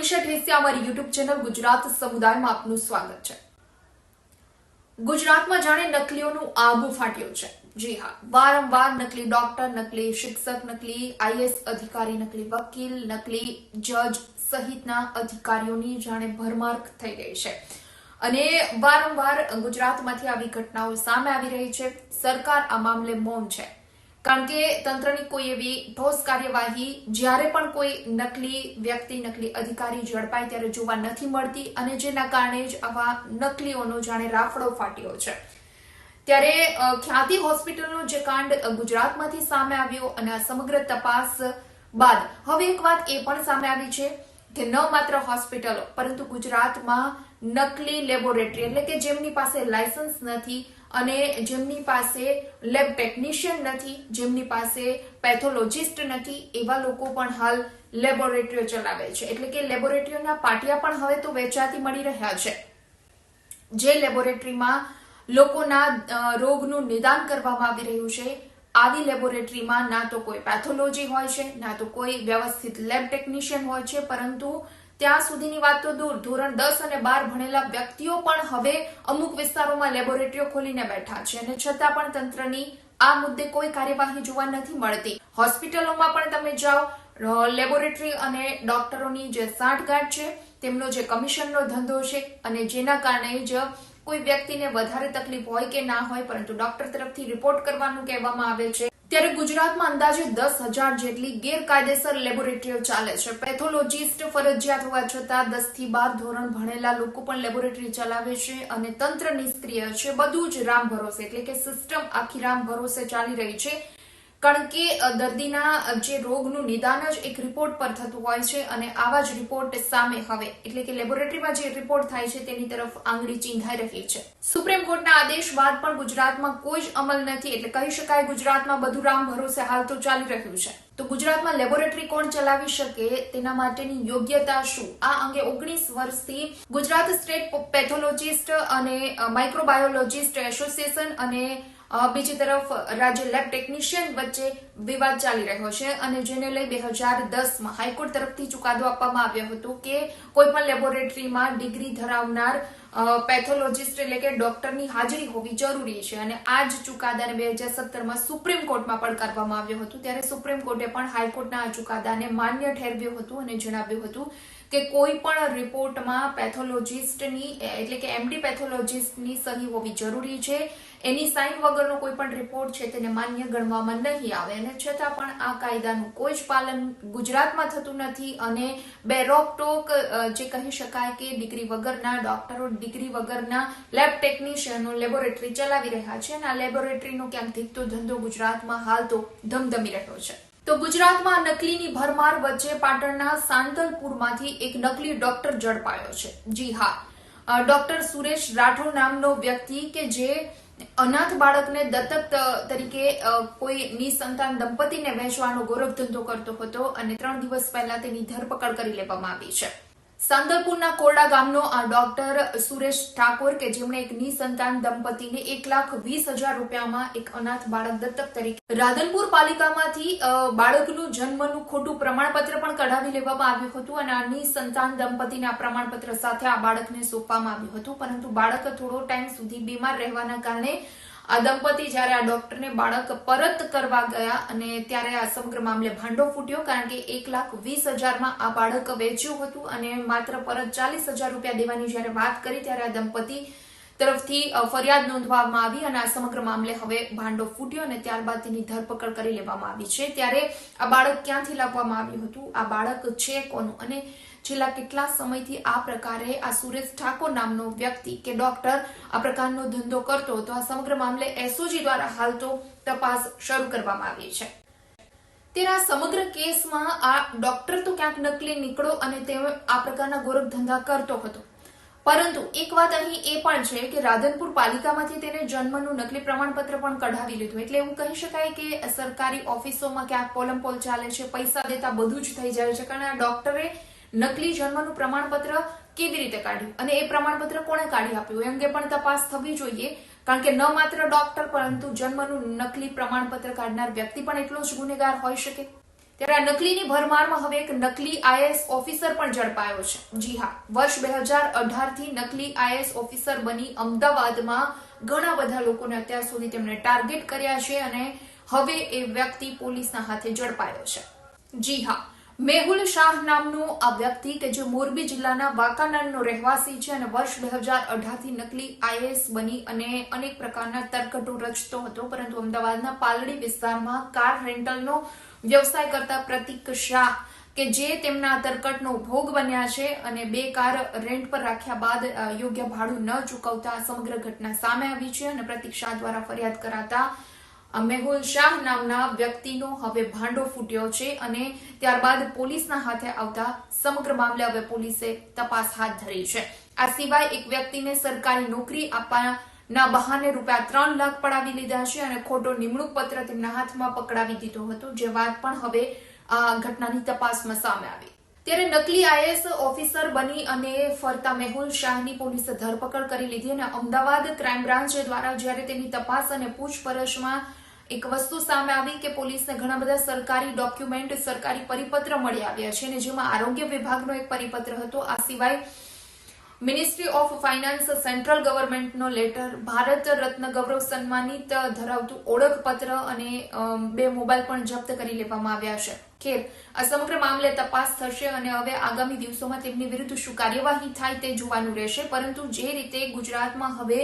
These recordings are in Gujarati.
મનીષા ઠેસિયા અમારી યુટ્યુબ ચેનલ ગુજરાત સમુદાયમાં આપનું સ્વાગત છે. ગુજરાતમાં જાણે નકલીઓનું આબુ ફાટ્યું છે. જી હા, વારંવાર નકલી ડોક્ટર, નકલી શિક્ષક, નકલી આઈએસ અધિકારી, નકલી વકીલ, નકલી જજ સહિતના અધિકારીઓની જાણે ભરમાર્ક થઈ ગઈ છે. અને વારંવાર ગુજરાતમાંથી આવી ઘટનાઓ સામે આવી રહી છે. સરકાર આ મામલે મૌન છે. કારણ કે તંત્રની કોઈ એવી ઠોસ કાર્યવાહી જ્યારે પણ કોઈ નકલી વ્યક્તિ, નકલી અધિકારી ઝડપાય ત્યારે જોવા નથી મળતી અને જેના કારણે જ આવા નકલીઓનો જાણે રાફડો ફાટ્યો છે. ત્યારે ખ્યાતિ હોસ્પિટલનો જે કાંડ ગુજરાતમાંથી સામે આવ્યો અને આ સમગ્ર તપાસ બાદ, હવે એક વાત એ પણ સામે આવી છે કે ન માત્ર હોસ્પિટલો, પરંતુ ગુજરાતમાં નકલી લેબોરેટરી, એટલે કે જેમની પાસે લાયસન્સ નથી અને જેમની પાસે લેબ ટેકનિશિયન નથી, જેમની પાસે પેથોલોજિસ્ટ નથી, એવા લોકો પણ હાલ લેબોરેટરીઓ ચલાવે છે. એટલે કે લેબોરેટરીઓના પાટિયા પણ હવે તો વેચાતી મળી રહ્યા છે. જે લેબોરેટરીમાં લોકોના રોગનું નિદાન કરવામાં આવી રહ્યું છે, આવી લેબોરેટરીમાં ના તો કોઈ પેથોલોજી હોય છે, ના તો કોઈ વ્યવસ્થિત લેબ ટેકનિશિયન હોય છે, પરંતુ ત્યાં સુધીની વાત તો દૂર. ધોરણ દસ અને બાર ભણેલા વ્યક્તિઓ પણ હવે અમુક વિસ્તારોમાં લેબોરેટરીઓ ખોલીને બેઠા છે. અને છતાં પણ તંત્રની આ મુદ્દે કોઈ કાર્યવાહી જોવા નથી મળતી. હોસ્પિટલોમાં પણ તમે જાઓ લેબોરેટરી અને ડોક્ટરોની જે સાંઠગાંઠ છે, તેમનો જે કમિશનનો ધંધો છે અને જેના કારણે જ કોઈ વ્યક્તિને વધારે તકલીફ હોય કે ના હોય, પરંતુ ડોક્ટર તરફથી રિપોર્ટ કરવાનું કહેવામાં આવે છે. ત્યારે ગુજરાતમાં અંદાજે દસ હજાર જેટલી ગેરકાયદેસર લેબોરેટરીઓ ચાલે છે. પેથોલોજીસ્ટ ફરજિયાત હોવા છતાં દસથી બાર ધોરણ ભણેલા લોકો પણ લેબોરેટરી ચલાવે છે અને તંત્ર નિષ્ક્રિય છે. બધું જ રામ ભરોસે, એટલે કે સિસ્ટમ આખી રામ ભરોસે ચાલી રહી છે. કારણ કે દર્દીના જે રોગનું નિદાન જ એક રિપોર્ટ પર થતું હોય છે અને આવા જ રિપોર્ટ સામે હવે, એટલે કે લેબોરેટરીમાં જે રિપોર્ટ થાય છે તેની તરફ આંગળી ચીંધાઈ રહી છે. સુપ્રીમ કોર્ટના આદેશ બાદ પણ ગુજરાતમાં કોઈ જ અમલ નથી, એટલે કહી શકાય ગુજરાતમાં બધું રામ ભરોસે હાલ તો ચાલી રહ્યું છે. તો ગુજરાતમાં લેબોરેટરી કોણ ચલાવી શકે, તેના માટેની યોગ્યતા શું? આ અંગે ઓગણીસ વર્ષથી ગુજરાત સ્ટેટ પેથોલોજીસ્ટ અને માઇક્રોબાયોલોજીસ્ટ એસોસિએશન અને બીજી તરફ રાજ્ય લેબ ટેકનિશિયન વચ્ચે વિવાદ ચાલી રહ્યો છે અને જેને લઈ બે હજાર દસમાં હાઈકોર્ટ તરફથી ચુકાદો આપવામાં આવ્યો હતો કે કોઈપણ લેબોરેટરીમાં ડિગ્રી ધરાવનાર પેથોલોજીસ્ટ એટલે કે ડોક્ટરની હાજરી હોવી જરૂરી છે અને આ જ ચુકાદાને બે હજાર સત્તરમાં સુપ્રીમ કોર્ટમાં પડકારવામાં આવ્યો હતો. ત્યારે સુપ્રીમ કોર્ટે પણ હાઈકોર્ટના આ ચુકાદાને માન્ય ઠેરવ્યું હતું અને જણાવ્યું હતું કે કોઈ પણ રિપોર્ટમાં પેથોલોજીસ્ટની, એટલે કે એમડી પેથોલોજીસ્ટની સહી હોવી જરૂરી છે. એની સાઇન વગરનો કોઈ પણ રિપોર્ટ છે તેને માન્ય ગણવામાં નહીં આવે. અને છતાં પણ આ કાયદાનું કોઈ જ પાલન ગુજરાતમાં થતું નથી અને બે રોકટોક જે કહી શકાય કે ડિગ્રી વગરના ડોક્ટરો ડિગ્રી વગરના લેબ ટેકનિશિયનો લેબોરેટરી ચલાવી રહ્યા છે અને આ લેબોરેટરીનો ક્યાંક ધીકતો ધંધો ગુજરાતમાં હાલ તો ધમધમી રહ્યો છે. તો ગુજરાતમાં નકલીની ભરમાર વચ્ચે પાટણના સાંતલપુરમાંથી એક નકલી ડોક્ટર ઝડપાયો છે. જી હા. ડોક્ટર સુરેશ રાઠોડ નામનો વ્યક્તિ કે જે અનાથ બાળકને દત્તક તરીકે કોઈ નિસંતાન દંપતીને વહેંચવાનો ગૌરવ ધંધો કરતો હતો અને ત્રણ દિવસ પહેલા તેની ધરપકડ કરી લેવામાં આવી છે. સાંદલપુરના કોરડા ગામનો આ ડોક્ટર સુરેશ ઠાકોર કે જેમણે એક નિસંતાન દંપતીને એક લાખ વીસ હજાર રૂપિયામાં એક અનાથ બાળક દત્તક તરીકે રાધનપુર પાલિકામાંથી બાળકનું જન્મનું ખોટું પ્રમાણપત્ર પણ કઢાવી લેવામાં આવ્યું હતું અને આ નિસંતાન દંપતીને આ પ્રમાણપત્ર સાથે આ બાળકને સોંપવામાં આવ્યું હતું. પરંતુ બાળક થોડો ટાઈમ સુધી બીમાર રહેવાના કારણે આ દંપતી જ્યારે આ ડોક્ટરને બાળક પરત કરવા ગયા અને ત્યારે આ સમગ્ર મામલે ભાંડો ફૂટ્યો, કારણ કે એક લાખ વીસ હજારમાં આ બાળક વેચ્યું હતું અને માત્ર પરત ચાલીસ હજાર રૂપિયા દેવાની જ્યારે વાત કરી ત્યારે આ દંપતી તરફથી ફરિયાદ નોંધવામાં આવી અને આ સમગ્ર મામલે હવે ભાંડો ફૂટ્યો અને ત્યારબાદ તેની ધરપકડ કરી લેવામાં આવી છે. ત્યારે આ બાળક ક્યાંથી લાવવામાં આવ્યું હતું? આ બાળક છે કોનું? અને છેલ્લા કેટલા સમયથી આ પ્રકારે આ સુરેશ ઠાકોર નામનો વ્યક્તિ કે ડોક્ટર આ પ્રકારનો ધંધો કરતો હતો? આ સમગ્ર મામલે એસઓજી દ્વારા હાલ તો તપાસ શરૂ કરવામાં આવી છે. તેના સમગ્ર કેસમાં આ ડોક્ટર તો ક્યાંક નકલી નીકળો અને તે આ પ્રકારના ગોરખ ધંધા કરતો હતો. પરંતુ એક વાત અહીં એ પણ છે કે રાધનપુર પાલિકામાંથી તેને જન્મનું નકલી પ્રમાણપત્ર પણ કઢાવી લીધું. એટલે એવું કહી શકાય કે સરકારી ઓફિસોમાં ક્યાંક પોલમપોલ ચાલે છે, પૈસા દેતા બધું જ થઈ જાય છે. કારણ આ ડોક્ટરે નકલી જન્મનું પ્રમાણપત્ર કેવી રીતે કાઢ્યું? અને એ પ્રમાણપત્ર કોણે કાઢી આપ્યું? એ અંગે પણ તપાસ થવી જોઈએ. કારણ કે ન માત્ર ડોક્ટર, પરંતુ જન્મનું નકલી પ્રમાણપત્ર કાઢનાર વ્યક્તિ પણ એટલો જ ગુનેગાર હોઈ શકે. ત્યારે આ નકલીની ભરમારમાં હવે એક નકલી આઈએએસ ઓફિસર પણ ઝડપાયો છે. જી હા, વર્ષ બે હજાર અઢારથી નકલી આઈએએસ ઓફિસર બની અમદાવાદમાં ઘણા બધા લોકોને અત્યાર સુધી તેમણે ટાર્ગેટ કર્યા છે અને હવે એ વ્યક્તિ પોલીસના હાથે ઝડપાયો છે. જી હા, મેહુલ શાહ નામનો આ વ્યક્તિ કે જે મોરબી જિલ્લાના વાંકાનેરનો રહેવાસી છે અને વર્ષ બે હજાર અઢારથી નકલી આઈએએસ બની અને અનેક પ્રકારના તરકટો રચતો હતો, પરંતુ અમદાવાદના પાલડી વિસ્તારમાં કાર રેન્ટલનો વ્યવસાય કરતા પ્રતિક શાહ કે જે તેમના તરકટનો ભોગ બન્યા છે અને બે કાર રેન્ટ પર રાખ્યા બાદ યોગ્ય ભાડું ન ચૂકવતા સમગ્ર ઘટના સામે આવી છે અને પ્રતિક શાહ દ્વારા ફરિયાદ કરાતા મેહુલ શાહ નામના વ્યક્તિનો હવે ભાંડો ફૂટ્યો છે અને ત્યારબાદ પોલીસના હાથે આવતા સમગ્ર મામલે હવે પોલીસે તપાસ હાથ ધરી છે. આ સિવાય એક વ્યક્તિને સરકારી નોકરી આપવાના બહાને રૂપિયા ત્રણ લાખ પડાવી લીધા છે અને ખોટો નિમણૂક પત્ર તેમના હાથમાં પકડાવી દીધો હતો. જે વાત પણ હવે આ ઘટનાની તપાસમાં સામે આવી. ત્યારે નકલી આઈએસ ઓફિસર બની અને ફરતા મેહુલ શાહની પોલીસે ધરપકડ કરી લીધી અને અમદાવાદ ક્રાઇમ બ્રાન્ચ દ્વારા જ્યારે તેની તપાસ અને પૂછપરછમાં એક વસ્તુ સામે આવી કે પોલીસને ઘણા બધા સરકારી ડોક્યુમેન્ટ, સરકારી પરિપત્ર મળી આવ્યા છે અને જેમાં આરોગ્ય વિભાગનો એક પરિપત્ર હતો. આ સિવાય મિનિસ્ટ્રી ઓફ ફાઇનાન્સ સેન્ટ્રલ ગવર્મેન્ટનો લેટર ભારત રત્ન ગૌરવ સન્માનિત ધરાવતું ઓળખપત્ર અને બે મોબાઈલ પણ જપ્ત કરી લેવામાં આવ્યા છે. ખેર, આ સમગ્ર મામલે તપાસ થશે અને હવે આગામી દિવસોમાં તેમની વિરુદ્ધ શું કાર્યવાહી થાય તે જોવાનું રહેશે. પરંતુ જે રીતે ગુજરાતમાં હવે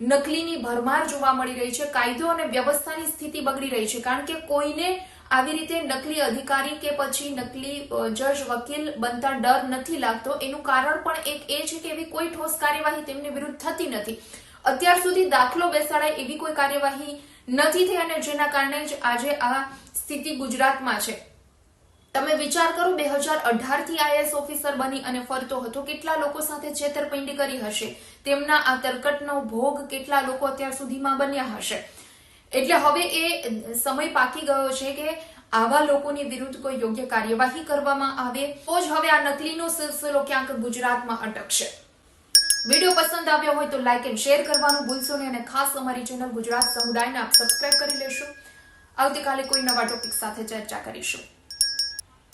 નકલીની ભરમાર જોવા મળી રહી છે, કાયદો અને વ્યવસ્થાની સ્થિતિ બગડી રહી છે, કારણ કે કોઈને આવી રીતે નકલી અધિકારી કે પછી નકલી જજ, વકીલ બનતા ડર નથી લાગતો. એનું કારણ પણ એક એ છે કે એવી કોઈ ઠોસ કાર્યવાહી તેમની વિરુદ્ધ થતી નથી. અત્યાર સુધી દાખલો બેસાડાય એવી કોઈ કાર્યવાહી નથી થઈ અને જેના કારણે જ આજે આ સ્થિતિ ગુજરાતમાં છે. તમે વિચાર કરો, બે હજાર અઢારથી આઈએસ ઓફિસર બની અને ફરતો હતો. કેટલા લોકો સાથે છેતરપિંડી કરી હશે? તેમના આ તરકટનો ભોગ કેટલા લોકો અત્યાર સુધીમાં બન્યા હશે? એટલે હવે એ સમય પાકી ગયો છે કે આવા લોકોની વિરુદ્ધ કોઈ યોગ્ય કાર્યવાહી કરવામાં આવે, તો જ હવે આ નકલીનો સિલસિલો ક્યાંક ગુજરાતમાં અટકશે. વીડિયો પસંદ આવ્યો હોય તો લાઇક એન્ડ શેર કરવાનું ભૂલશો નહીં અને ખાસ અમારી ચેનલ ગુજરાત સમુદાયને આપ સબસ્ક્રાઇબ કરી લેશો. આવતીકાલે કોઈ નવા ટોપિક સાથે ચર્ચા કરીશું.